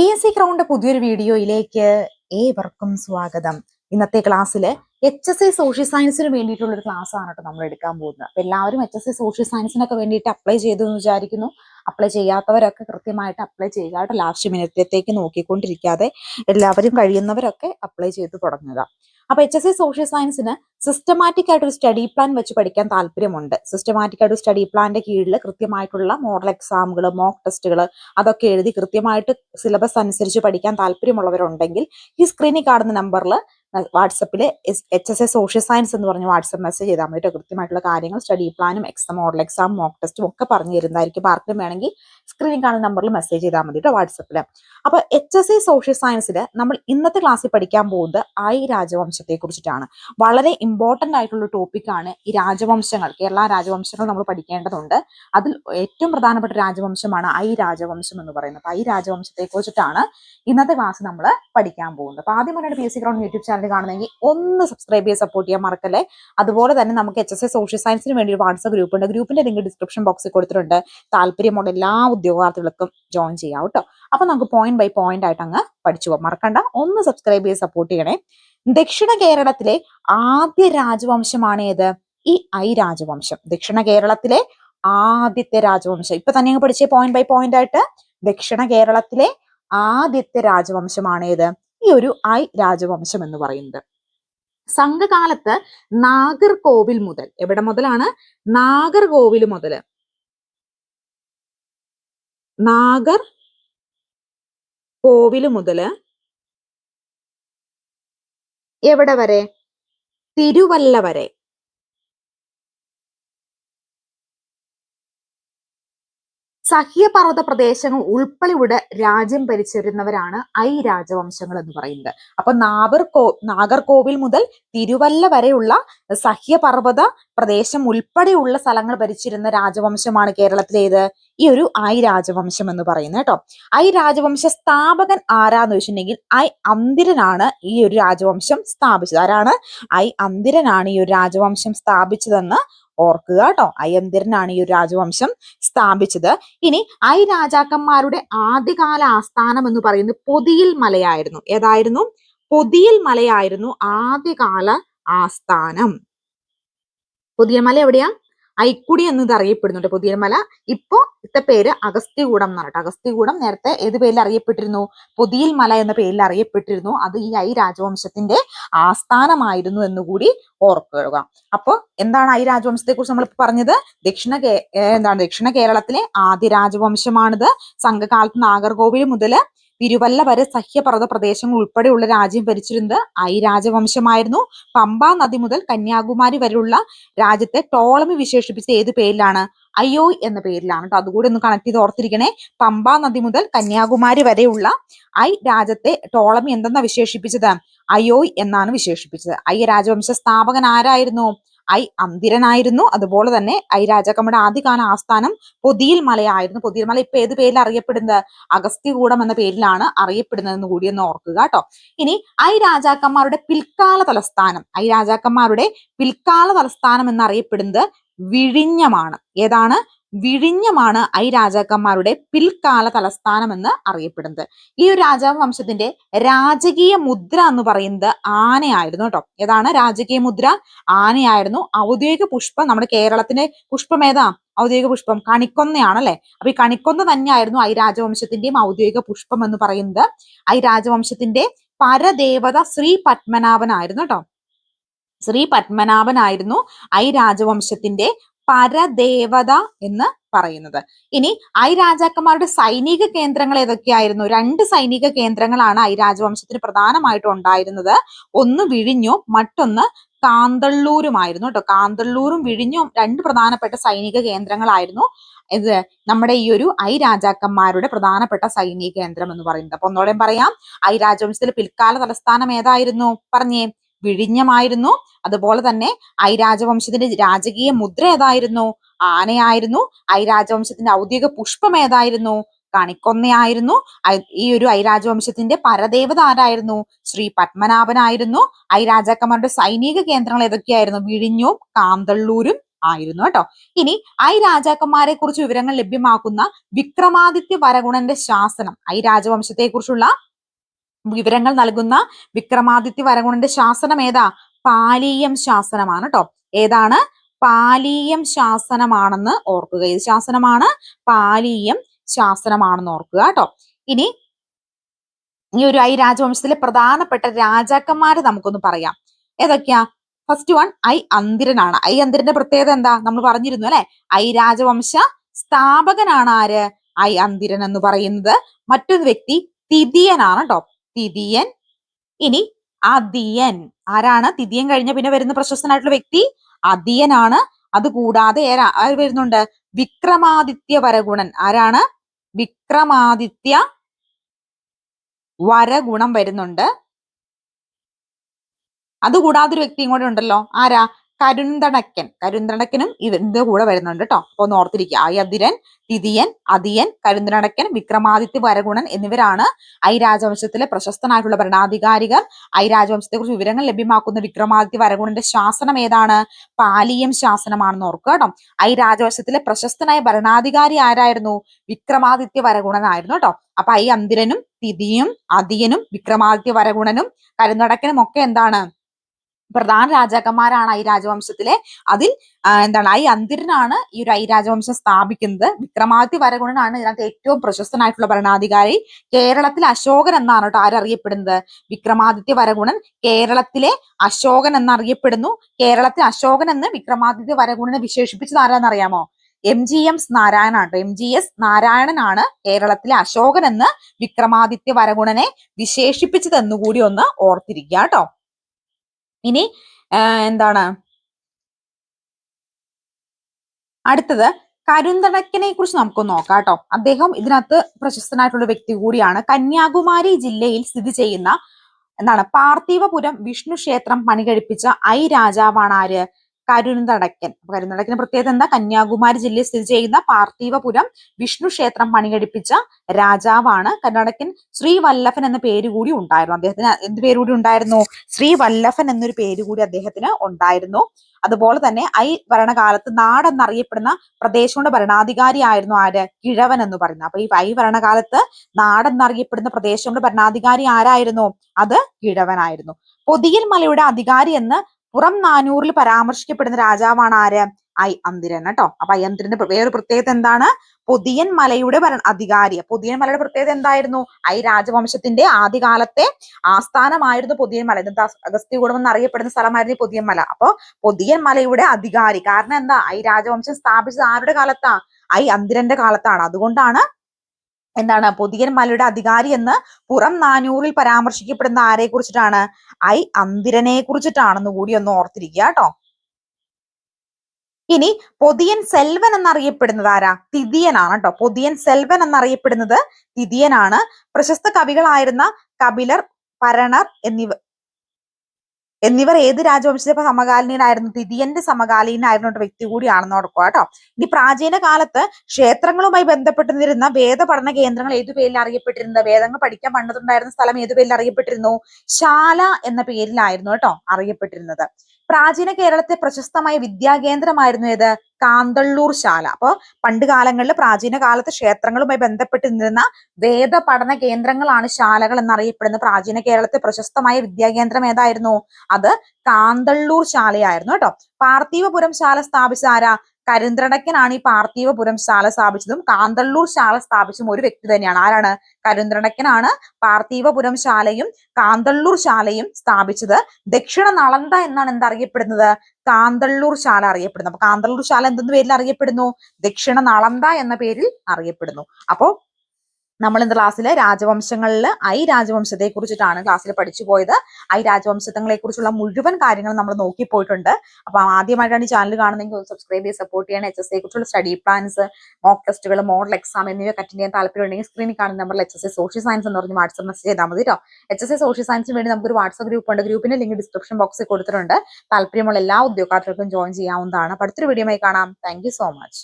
P S C crowned പുതിയൊരു വീഡിയോയിലേക്ക് ഏവർക്കും സ്വാഗതം. ഇന്നത്തെ ക്ലാസ്സിൽ എച്ച് എസ് ഐ സോഷ്യൽ സയൻസിന് വേണ്ടിയിട്ടുള്ള ഒരു ക്ലാസ് ആണ് കേട്ടോ നമ്മൾ എടുക്കാൻ പോകുന്നത്. അപ്പൊ എല്ലാവരും എച്ച് എസ് ഐ സോഷ്യൽ സയൻസിനൊക്കെ വേണ്ടിയിട്ട് അപ്ലൈ ചെയ്തു എന്ന് വിചാരിക്കുന്നു. അപ്ലൈ ചെയ്യാത്തവരൊക്കെ കൃത്യമായിട്ട് അപ്ലൈ ചെയ്യുക ലാസ്റ്റ് മിനിറ്റിലേക്ക് നോക്കിക്കൊണ്ടിരിക്കാതെ എല്ലാവരും കഴിയുന്നവരൊക്കെ അപ്ലൈ ചെയ്ത് തുടങ്ങുക. അപ്പൊ എച്ച് എസ് സി സോഷ്യൽ സയൻസിന് സിസ്റ്റമാറ്റിക് ആയിട്ട് ഒരു സ്റ്റഡി പ്ലാൻ വെച്ച് പഠിക്കാൻ താല്പര്യമുണ്ട്. സിസ്റ്റമാറ്റിക് ആയിട്ട് സ്റ്റഡി പ്ലാന്റെ കീഴിൽ കൃത്യമായിട്ടുള്ള മോഡൽ എക്സാമുകൾ മോക്ക് ടെസ്റ്റുകൾ അതൊക്കെ എഴുതി കൃത്യമായിട്ട് സിലബസ് അനുസരിച്ച് പഠിക്കാൻ താല്പര്യമുള്ളവരുണ്ടെങ്കിൽ ഈ സ്ക്രീനിൽ കാണുന്ന നമ്പറിൽ വാട്സപ്പിൽ H S A social science എന്ന് പറഞ്ഞ് വാട്സപ്പ് മെസ്സേജ് ചെയ്താൽ മതി കൃത്യമായിട്ടുള്ള കാര്യങ്ങൾ സ്റ്റഡി പ്ലാനും എക്സാം മോഡൽ എക്സാം മോക്ക് ടെസ്റ്റും ഒക്കെ പറഞ്ഞു തരുന്നതായിരിക്കും. അപ്പോൾ ആർക്കും വേണമെങ്കിൽ സ്ക്രീനിൽ കാണുന്ന നമ്പറിൽ മെസ്സേജ് ചെയ്താൽ മതി കേട്ടോ വാട്സപ്പിൽ അപ്പോൾ എച്ച് എസ് എ സോഷ്യൽ സയൻസിൽ നമ്മൾ ഇന്നത്തെ ക്ലാസ്സിൽ പഠിക്കാൻ പോകുന്നത് ഐ രാജവംശത്തെ കുറിച്ചിട്ടാണ്. വളരെ ഇമ്പോർട്ടന്റ് ആയിട്ടുള്ള ടോപ്പിക്കാണ് ഈ രാജവംശങ്ങൾ. കേരള രാജവംശങ്ങൾ നമ്മൾ പഠിക്കേണ്ടതുണ്ട്. അതിൽ ഏറ്റവും പ്രധാനപ്പെട്ട രാജവംശമാണ് ഐ രാജവംശം എന്ന് പറയുന്നത്. അപ്പൊ ഐ രാജവംശത്തെ കുറിച്ചിട്ടാണ് ഇന്നത്തെ ക്ലാസ് നമ്മൾ പഠിക്കാൻ പോകുന്നത്. അപ്പൊ പറഞ്ഞിട്ട് P S C ground YouTube channel കാണുന്നെങ്കിൽ ഒന്ന് സബ്സ്ക്രൈബ് ചെയ്ത് സപ്പോർട്ട് ചെയ്യാൻ മറക്കല്ലേ? അതുപോലെ തന്നെ നമുക്ക് എച്ച് എസ് എ സോഷ്യൽ സയൻസിന് വേണ്ടി ഒരു വാട്സ്ആപ്പ് ഗ്രൂപ്പ് ഉണ്ട്. ഗ്രൂപ്പിന്റെ ലിങ്ക് ഡിസ്ക്രിപ്ഷൻ ബോക്സിൽ കൊടുത്തിട്ടുണ്ട്. താല്പര്യമുള്ള എല്ലാ ഉദ്യോഗാർത്ഥികൾക്കും ജോയിൻ ചെയ്യാം കേട്ടോ. അപ്പൊ നമുക്ക് പോയിന്റ് ബൈ പോയിന്റ് ആയിട്ട് അങ്ങ് പഠിച്ചു പോകാം മറക്കണ്ട. ഒന്ന് സബ്സ്ക്രൈബ് ചെയ്ത് സപ്പോർട്ട് ചെയ്യണേ. ദക്ഷിണ കേരളത്തിലെ ആദ്യ രാജവംശമാണ് ഏത്? ഈ ഐ രാജവംശം. ദക്ഷിണ കേരളത്തിലെ ആദ്യത്തെ രാജവംശം. ഇപ്പൊ തന്നെ പഠിച്ചേ പോയിന്റ് ബൈ പോയിന്റ് ആയിട്ട്. ദക്ഷിണ കേരളത്തിലെ ആദ്യത്തെ രാജവംശമാണ് ഏത്? ഈ ഒരു ഐ രാജവംശം എന്ന് പറയുന്നത്. സംഘകാലത്ത് നാഗർകോവിൽ മുതൽ എവിടെ മുതലാണ്? നാഗർകോവിൽ മുതൽ നാഗർ കോവിൽ മുതൽ എവിടെ വരെ? തിരുവല്ല വരെ. സഹ്യപർവത പ്രദേശങ്ങൾ ഉൾപ്പെടെയുടെ രാജ്യം ഭരിച്ചിരുന്നവരാണ് ഐ രാജവംശങ്ങൾ എന്ന് പറയുന്നത്. അപ്പൊ നാഗർകോ നാഗർകോവിൽ മുതൽ തിരുവല്ല വരെയുള്ള സഹ്യപർവത പ്രദേശം ഉൾപ്പെടെയുള്ള സ്ഥലങ്ങൾ ഭരിച്ചിരുന്ന രാജവംശമാണ് കേരളത്തിലേത് ഈ ഒരു ഐ രാജവംശം എന്ന് പറയുന്നത് കേട്ടോ. ഐ രാജവംശ സ്ഥാപകൻ ആരാന്ന് വെച്ചിട്ടുണ്ടെങ്കിൽ ഐ അന്തിരനാണ് ഈ ഒരു രാജവംശം സ്ഥാപിച്ചത്. ആരാണ്? ഐ അന്തിരനാണ് ഈ ഒരു രാജവംശം സ്ഥാപിച്ചതെന്ന് ഓർക്കുക കേട്ടോ അയ്യന്തിരനാണ് ഈ ഒരു രാജവംശം സ്ഥാപിച്ചത്. ഇനി ഐ രാജാക്കന്മാരുടെ ആദ്യകാല ആസ്ഥാനം എന്ന് പറയുന്നത് പൊതിയിൽ മലയായിരുന്നു. ഏതായിരുന്നു? പൊതിയിൽ മലയായിരുന്നു ആദ്യകാല ആസ്ഥാനം. പുതിയ മല എവിടെയാ? ഐക്കുടി എന്നത് അറിയപ്പെടുന്നുണ്ട് പുതിയമല ഇപ്പോ ഇത്തെ പേര് അഗസ്ത്യകൂടം എന്നാണ് കേട്ടോ. അഗസ്ത്യകൂടം നേരത്തെ ഏത് പേരിൽ അറിയപ്പെട്ടിരുന്നു? പുതിയൽ മല എന്ന പേരിൽ അറിയപ്പെട്ടിരുന്നു. അത് ഈ ഐ രാജവംശത്തിന്റെ ആസ്ഥാനമായിരുന്നു എന്നുകൂടി ഓർക്കുക അപ്പോൾ എന്താണ് ഐ രാജവംശത്തെ കുറിച്ച് നമ്മൾ പറഞ്ഞത്? ദക്ഷിണ കേ എന്താണ് ദക്ഷിണ കേരളത്തിലെ ആദ്യ രാജവംശമാണിത്. സംഘകാലത്ത് നാഗർകോവിൽ മുതൽ തിരുവല്ല വരെ സഹ്യപർവത പ്രദേശങ്ങൾ ഉൾപ്പെടെയുള്ള രാജ്യം ഭരിച്ചിരുന്നത് ഐ രാജവംശമായിരുന്നു. പമ്പ നദി മുതൽ കന്യാകുമാരി വരെയുള്ള രാജ്യത്തെ ടോളമി വിശേഷിപ്പിച്ച ഏത് പേരിലാണ്? അയ്യോ എന്ന പേരിലാണ് കേട്ടോ അതുകൂടി ഒന്ന് കണക്ട് ചെയ്ത് ഓർത്തിരിക്കണേ. പമ്പ നദി മുതൽ കന്യാകുമാരി വരെയുള്ള ഐ രാജ്യത്തെ ടോളമി എന്തെന്നാ വിശേഷിപ്പിച്ചത്? അയോയ് എന്നാണ് വിശേഷിപ്പിച്ചത്. അയ്യ രാജവംശ സ്ഥാപകൻ ആരായിരുന്നു? ഐ അന്തിരനായിരുന്നു. അതുപോലെ തന്നെ ഐ രാജാക്കമ്മയുടെ ആദ്യകാല ആസ്ഥാനം പൊതിയിൽ മലയായിരുന്നു. പൊതിയിൽ മല ഇപ്പൊ ഏത് പേരിൽ അറിയപ്പെടുന്നത്? അഗസ്ത്യകൂടം എന്ന പേരിലാണ് അറിയപ്പെടുന്നതെന്ന് കൂടി ഒന്ന് ഓർക്കുക കേട്ടോ. ഇനി ഐ രാജാക്കന്മാരുടെ പിൽക്കാല തലസ്ഥാനം. ഐ രാജാക്കന്മാരുടെ പിൽക്കാല തലസ്ഥാനം എന്നറിയപ്പെടുന്നത് വിഴിഞ്ഞമാണ്. ഏതാണ്? വിഴിഞ്ഞമാണ് ഐ രാജാക്കന്മാരുടെ പിൽക്കാല തലസ്ഥാനം എന്ന് അറിയപ്പെടുന്നത്. ഈ ഒരു രാജാവ് വംശത്തിന്റെ രാജകീയ മുദ്ര എന്ന് പറയുന്നത് ആനയായിരുന്നു കേട്ടോ. ഏതാണ്? രാജകീയ മുദ്ര ആനയായിരുന്നു. ഔദ്യോഗിക പുഷ്പം നമ്മുടെ കേരളത്തിന്റെ പുഷ്പം ഏതാ? ഔദ്യോഗിക പുഷ്പം കണിക്കൊന്നയാണ് അല്ലെ അപ്പൊ ഈ കണിക്കൊന്ന തന്നെയായിരുന്നു ഐ രാജവംശത്തിന്റെയും ഔദ്യോഗിക പുഷ്പം എന്ന് പറയുന്നത്. ഐ രാജവംശത്തിന്റെ പരദേവത ശ്രീ പത്മനാഭനായിരുന്നു കേട്ടോ. ശ്രീ പത്മനാഭനായിരുന്നു ഐ രാജവംശത്തിന്റെ പരദേവത എന്ന് പറയുന്നത്. ഇനി ഐ രാജാക്കന്മാരുടെ സൈനിക കേന്ദ്രങ്ങൾ ഏതൊക്കെയായിരുന്നു? രണ്ട് സൈനിക കേന്ദ്രങ്ങളാണ് ഐ രാജവംശത്തിന് പ്രധാനമായിട്ടും ഉണ്ടായിരുന്നത്. ഒന്ന് വിഴിഞ്ഞും മറ്റൊന്ന് കാന്തള്ളൂരുമായിരുന്നു കേട്ടോ. കാന്തള്ളൂരും വിഴിഞ്ഞും രണ്ട് പ്രധാനപ്പെട്ട സൈനിക കേന്ദ്രങ്ങളായിരുന്നു. ഇത് നമ്മുടെ ഈ ഒരു ഐ രാജാക്കന്മാരുടെ പ്രധാനപ്പെട്ട സൈനിക കേന്ദ്രം എന്ന് പറയുന്നത്. അപ്പൊ ഒന്നോടെ പറയാം. ഐ രാജവംശത്തിലെ പിൽക്കാല തലസ്ഥാനം ഏതായിരുന്നു? പറഞ്ഞേ. വിഴിഞ്ഞമായിരുന്നു. അതുപോലെ തന്നെ ഐരാജവംശത്തിന്റെ രാജവംശത്തിന്റെ രാജകീയ മുദ്ര ഏതായിരുന്നു? ആനയായിരുന്നു. ഐരാജവംശത്തിന്റെ രാജവംശത്തിന്റെ ഔദ്യോഗിക പുഷ്പം ഏതായിരുന്നു? കണിക്കൊന്നയായിരുന്നു. ഈ ഒരു ഐരാജവംശത്തിന്റെ രാജവംശത്തിന്റെ പരദേവത ആരായിരുന്നു? ശ്രീ പത്മനാഭനായിരുന്നു. ഐ രാജാക്കന്മാരുടെ സൈനിക കേന്ദ്രങ്ങൾ ഏതൊക്കെയായിരുന്നു? വിഴിഞ്ഞും കാന്തള്ളൂരും ആയിരുന്നു കേട്ടോ. ഇനി ഐ രാജാക്കന്മാരെ കുറിച്ച് വിവരങ്ങൾ ലഭ്യമാക്കുന്ന വിക്രമാദിത്യ വരഗുണന്റെ ശാസനം ഐ രാജവംശത്തെ കുറിച്ചുള്ള വിവരങ്ങൾ നൽകുന്ന വിക്രമാദിത്യ വരകുണന്റെ ശാസനം ഏതാ? പാലീയം ശാസനമാണ് കേട്ടോ ഏതാണ്? പാലീയം ശാസനമാണെന്ന് ഓർക്കുക. ഏത് ശാസനമാണ്? പാലീയം ശാസനമാണെന്ന് ഓർക്കുക കേട്ടോ ഇനി ഈ ഒരു ഐ രാജവംശത്തിലെ പ്രധാനപ്പെട്ട രാജാക്കന്മാര് നമുക്കൊന്ന് പറയാം. ഏതൊക്കെയാ? ഫസ്റ്റ് വൺ ഐ അന്തിരനാണ്. ഐ അന്തിരന്റെ പ്രത്യേകത എന്താ? നമ്മൾ പറഞ്ഞിരുന്നു അല്ലെ? ഐ രാജവംശ സ്ഥാപകനാണ് ആര്? ഐ അന്തിരൻ എന്ന് പറയുന്നത് മറ്റൊരു വ്യക്തി തിതിയനാണ് കേട്ടോ തിതിയൻ. ഇനി അതിയൻ. ആരാണ്? തിതിയൻ കഴിഞ്ഞ പിന്നെ വരുന്ന പ്രശസ്തനായിട്ടുള്ള വ്യക്തി അതിയനാണ്. അതുകൂടാതെ കൂടാതെ ആര് വരുന്നുണ്ട്? വിക്രമാദിത്യ വരഗുണൻ. ആരാണ്? വിക്രമാദിത്യ വരഗുണം വരുന്നുണ്ട്. അതുകൂടാതെ ഒരു വ്യക്തിയും കൂടെ ഉണ്ടല്ലോ. ആരാ? കരുന്തടക്കൻ. കരുന്തടക്കനും ഇതിന്റെ കൂടെ വരുന്നുണ്ട് കേട്ടോ അപ്പൊ ഒന്ന് ഓർത്തിരിക്കുക. അയതിരൻ തിതിയൻ അതിയൻ കരുന്തടക്കൻ വിക്രമാദിത്യ വരഗുണൻ എന്നിവരാണ് ഐ രാജവംശത്തിലെ പ്രശസ്തനായിട്ടുള്ള ഭരണാധികാരികൾ. ഐ രാജവംശത്തെ കുറിച്ച് വിവരങ്ങൾ ലഭ്യമാക്കുന്ന വിക്രമാദിത്യ വരഗുണന്റെ ശാസനം ഏതാണ്? പാലിയം ശാസനമാണെന്ന് ഓർക്കുക കേട്ടോ ഐ രാജവംശത്തിലെ പ്രശസ്തനായ ഭരണാധികാരി ആരായിരുന്നു? വിക്രമാദിത്യ വരഗുണനായിരുന്നു കേട്ടോ അപ്പൊ ഐ അന്തിരനും തിതിയും അതിയനും വിക്രമാദിത്യ വരഗുണനും കരുന്നടക്കനും ഒക്കെ എന്താണ്? പ്രധാന രാജാക്കന്മാരാണ് ഐ രാജവംശത്തിലെ. അതിൽ എന്താണ് ഐ അന്തിരനാണ് ഈ ഒരു ഐ രാജവംശം സ്ഥാപിക്കുന്നത്. വിക്രമാദിത്യ വരഗുണനാണ് ഇതിനകത്ത് ഏറ്റവും പ്രശസ്തനായിട്ടുള്ള ഭരണാധികാരി. കേരളത്തിലെ അശോകൻ എന്നാണ് കേട്ടോ ആരറിയപ്പെടുന്നത്. വിക്രമാദിത്യ വരഗുണൻ കേരളത്തിലെ അശോകൻ എന്നറിയപ്പെടുന്നു. കേരളത്തിലെ അശോകൻ എന്ന് വിക്രമാദിത്യ വരഗുണനെ വിശേഷിപ്പിച്ചത് ആരാന്നറിയാമോ? എം ജി എം നാരായണാണ് എം ജി എസ് നാരായണനാണ് കേരളത്തിലെ അശോകൻ എന്ന് വിക്രമാദിത്യ വരഗുണനെ വിശേഷിപ്പിച്ചതെന്നുകൂടി ഒന്ന് ഓർത്തിരിക്കുക കേട്ടോ. ഇനി എന്താണ്? അടുത്തത് കരുന്തണക്കിനെ കുറിച്ച് നമുക്കൊന്ന് നോക്കാം കേട്ടോ. അദ്ദേഹം ഇതിനകത്ത് പ്രശസ്തനായിട്ടുള്ള വ്യക്തി കൂടിയാണ്. കന്യാകുമാരി ജില്ലയിൽ സ്ഥിതി ചെയ്യുന്ന എന്താണ്? പാർത്ഥിവപുരം വിഷ്ണു ക്ഷേത്രം പണികഴിപ്പിച്ച ഐ രാജാവാണ് ആര്? കരുന്തടക്കൻ കരുനടക്കൻ പ്രത്യേകത എന്താ? കന്യാകുമാരി ജില്ലയിൽ സ്ഥിതി ചെയ്യുന്ന പാർത്ഥീവപുരം വിഷ്ണു ക്ഷേത്രം പണികഴിപ്പിച്ച രാജാവാണ് കർണാടകൻ ശ്രീ വല്ലഭൻ എന്ന പേര് കൂടി ഉണ്ടായിരുന്നു. അദ്ദേഹത്തിന് എന്ത് പേര് കൂടി ഉണ്ടായിരുന്നു? ശ്രീ വല്ലഭൻ എന്നൊരു പേര് കൂടി അദ്ദേഹത്തിന് ഉണ്ടായിരുന്നു. അതുപോലെ തന്നെ ഐ ഭരണകാലത്ത് നാട് എന്നറിയപ്പെടുന്ന പ്രദേശങ്ങളുടെ ഭരണാധികാരി ആയിരുന്നു ആര്? കിഴവൻ എന്ന് പറയുന്നത്. അപ്പൊ ഈ ഐ ഭരണകാലത്ത് നാട് എന്നറിയപ്പെടുന്ന പ്രദേശങ്ങളുടെ ഭരണാധികാരി ആരായിരുന്നു? അത് കിഴവനായിരുന്നു പൊതിയൽ മലയുടെ അധികാരി എന്ന് പുറം നാനൂറിൽ പരാമർശിക്കപ്പെടുന്ന രാജാവാണ് ആര്? ഐ. അന്തിരൻ കേട്ടോ. അപ്പൊ പ്ര- വേറൊരു പ്രത്യേകത എന്താണ്? പൊതിയൻ മലയുടെ ഭരണ അധികാരി. പൊതിയൻ മലയുടെ പ്രത്യേകത എന്തായിരുന്നു? ഐ. രാജവംശത്തിന്റെ ആദ്യകാലത്തെ ആസ്ഥാനമായിരുന്നു പൊതിയൻ മല. ഇന്നത്തെ അഗ- അഗസ്ത്യകൂടം എന്നറിയപ്പെടുന്ന സ്ഥലമായിരുന്നു പൊതിയൻ മല. അപ്പൊ പൊതിയൻ മലയുടെ അധികാരി. കാരണം എന്താ? ഐ. രാജവംശം സ്ഥാപിച്ചത് ആരുടെ കാലത്താ? ഐ. അന്തിരന്റെ കാലത്താണ്. അതുകൊണ്ടാണ് എന്താണ് പൊതിയൻ മലയുടെ അധികാരി എന്ന് പുറം നാനൂറിൽ പരാമർശിക്കപ്പെടുന്ന ആരെ കുറിച്ചിട്ടാണ്? ഐ അന്തിരനെ കുറിച്ചിട്ടാണെന്ന് കൂടി ഒന്ന് ഓർത്തിരിക്കുക കേട്ടോ. ഇനി പൊതിയൻ സെൽവൻ എന്നറിയപ്പെടുന്നത് ആരാ? തിതിയനാണ് കേട്ടോ. പൊതിയൻ സെൽവൻ എന്നറിയപ്പെടുന്നത് തിതിയനാണ്. പ്രശസ്ത കവികളായിരുന്ന കപിലർ പരണർ എന്നിവ എന്നിവർ ഏത് രാജവംശത്തെ സമകാലീനായിരുന്നു? തിതിയന്റെ സമകാലീനായിരുന്ന ഒരു വ്യക്തി കൂടിയാണെന്ന് ഓർക്കുക കേട്ടോ. ഇനി പ്രാചീന കാലത്ത് ക്ഷേത്രങ്ങളുമായി ബന്ധപ്പെട്ടിരുന്ന വേദ പഠന കേന്ദ്രങ്ങൾ ഏതു പേരിൽ അറിയപ്പെട്ടിരുന്നത്? വേദങ്ങൾ പഠിക്കാൻ പണ്ടതുണ്ടായിരുന്ന സ്ഥലം ഏതു പേരിൽ അറിയപ്പെട്ടിരുന്നു? ശാല എന്ന പേരിലായിരുന്നു കേട്ടോ അറിയപ്പെട്ടിരുന്നത്. പ്രാചീന കേരളത്തെ പ്രശസ്തമായ വിദ്യാകേന്ദ്രമായിരുന്നു ഏത്? കാന്തള്ളൂർ ശാല. അപ്പൊ പണ്ട് കാലങ്ങളിൽ പ്രാചീന കാലത്ത് ക്ഷേത്രങ്ങളുമായി ബന്ധപ്പെട്ട് നിന്ന വേദ പഠന കേന്ദ്രങ്ങളാണ് ശാലകൾ എന്നറിയപ്പെടുന്ന പ്രാചീന കേരളത്തെ പ്രശസ്തമായ വിദ്യാകേന്ദ്രം ഏതായിരുന്നു? അത് കാന്തള്ളൂർ ശാലയായിരുന്നു കേട്ടോ. പാർത്ഥിവപുരം ശാല സ്ഥാപിച്ച ആരാ? കരിന്ത്രടക്കനാണ് ഈ പാർത്ഥിവപുരം ശാല സ്ഥാപിച്ചതും കാന്തള്ളൂർ ശാല സ്ഥാപിച്ചതും ഒരു വ്യക്തി തന്നെയാണ്. ആരാണ്? കരുന്ദ്രണക്കനാണ് പാർത്ഥിവപുരം ശാലയും കാന്തള്ളൂർ ശാലയും സ്ഥാപിച്ചത്. ദക്ഷിണ നളന്ത എന്നാണ് എന്തറിയപ്പെടുന്നത് കാന്തള്ളൂർ ശാല അറിയപ്പെടുന്നത് അപ്പൊ കാന്തള്ളൂർ ശാല എന്തെന്ന് പേരിൽ അറിയപ്പെടുന്നു? ദക്ഷിണ നളന്ത എന്ന പേരിൽ അറിയപ്പെടുന്നു. അപ്പോ നമ്മൾ ഇന്ന് ക്ലാസ്സിൽ രാജവംശങ്ങളിൽ ഐ രാജവംശത്തെ കുറിച്ചിട്ടാണ് ക്ലാസ്സിൽ പഠിച്ചു പോയത്. ഐ രാജവംശങ്ങളെ കുറിച്ചുള്ള മുഴുവൻ കാര്യങ്ങൾ നമ്മൾ നോക്കി പോയിട്ടുണ്ട് അപ്പൊ ആദ്യമായിട്ടാണ് ഈ ചാനൽ കാണുന്നെങ്കിൽ സബ്സ്ക്രൈബ് ചെയ്ത് സപ്പോർട്ട് ചെയ്യണം. എച്ച് എസ് കുറിച്ചുള്ള സ്റ്റഡി പ്ലാൻസ് മോക്ക് ടെസ്റ്റുകൾ മോഡൽ എക്സാം എന്നിവ അറ്റൻഡ് ചെയ്യാൻ താല്പര്യമുണ്ടെങ്കിൽ സ്ക്രീനിൽ കാണുന്ന നമ്പറിൽ എച്ച് എസ് സോഷ്യൽ സയൻസ് എന്ന് പറഞ്ഞ് വാട്സ്ആപ്പ് മെസ്സേജ് ചെയ്താൽ മതി കേട്ടോ എച്ച് എസ് സോഷ്യൽ സയൻസിന് വേണ്ടി നമുക്കൊരു വാട്സ്ആപ്പ് ഗ്രൂപ്പ് ഉണ്ട്. ഗ്രൂപ്പിന്റെ ലിങ്ക് ഡിസ്ക്രിപ്ഷൻ ബോക്സിൽ കൊടുത്തിട്ടുണ്ട്. താല്പര്യമുള്ള എല്ലാ ഉദ്യോഗാർത്ഥികൾക്കും ജോയിൻ ചെയ്യാവുന്നതാണ്. അടുത്തൊരു ആയി കാണാം. Thank so much